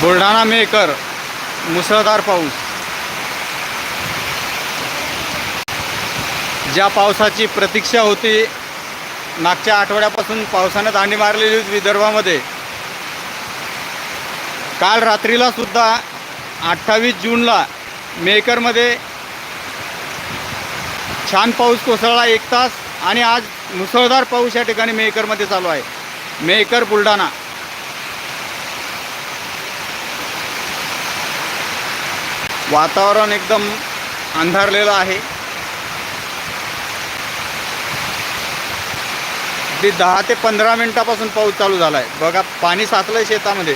Buldhana maker मुसळधार पाऊस. ज्या पावसाची प्रतीक्षा होती मागच्या आठवड्यापासून पावसानं दांडी मारलेली होती विदर्भामध्ये. काल रात्रीला सुद्धा अठ्ठावीस जूनला मेकरमध्ये छान पाऊस कोसळला एक तास आणि आज मुसळधार पाऊस या ठिकाणी मेकरमध्ये चालू आहे. मेकर बुलढाणा. वातावरण एकदम अंधारलेलं आहे. अगदी दहा ते पंधरा मिनटापासून पाऊस चालू झाला आहे बघा पाणी साचलंय शेतामध्ये.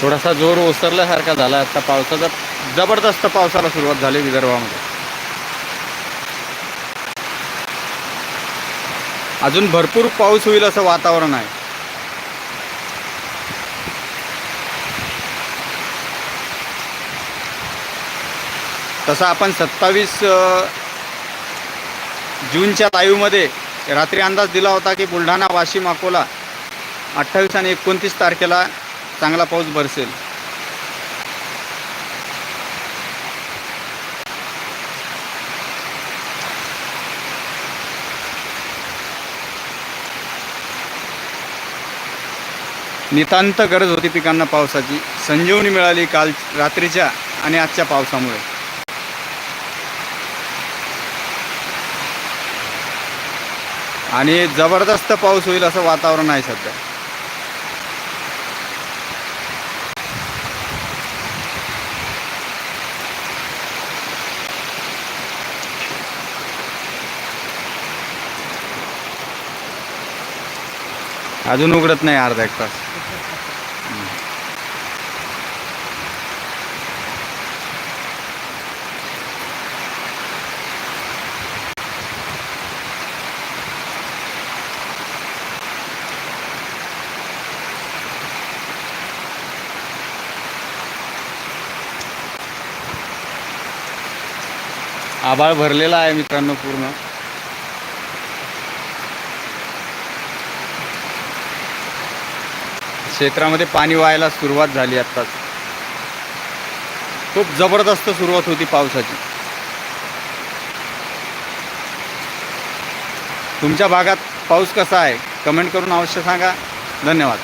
थोडासा जोर ओसरल्यासारखा झाला. आता पावसाचा जबरदस्त पावसाला सुरुवात झाली विदर्भामध्ये. अजून भरपूर पाऊस होईल असं वातावरण आहे. तसं आपण सत्तावीस जूनच्या लाईव्हमध्ये रात्री अंदाज दिला होता की बुलढाणा वाशिम अकोला अठ्ठावीस आणि एकोणतीस तारखेला चांगला पाऊस बरसेल. नितांत गरज होती पिकांना पावसाची. संजीवनी मिळाली काल रात्रीच्या आणि आजच्या पावसामुळे. आणि जबरदस्त पाऊस होईल असं वातावरण आहे सध्या. अजून उघडत नाही अर्धा एक तास. आभाळ भरलेला आहे मित्रांनो पूर्ण. क्षेत्रामध्ये पाणी व्हायला सुरुवात झाली आत्ताच. खूप जबरदस्त सुरुवात होती पावसाची. तुमच्या भागात पाऊस कसा आहे? कमेंट करून अवश्य सांगा. धन्यवाद.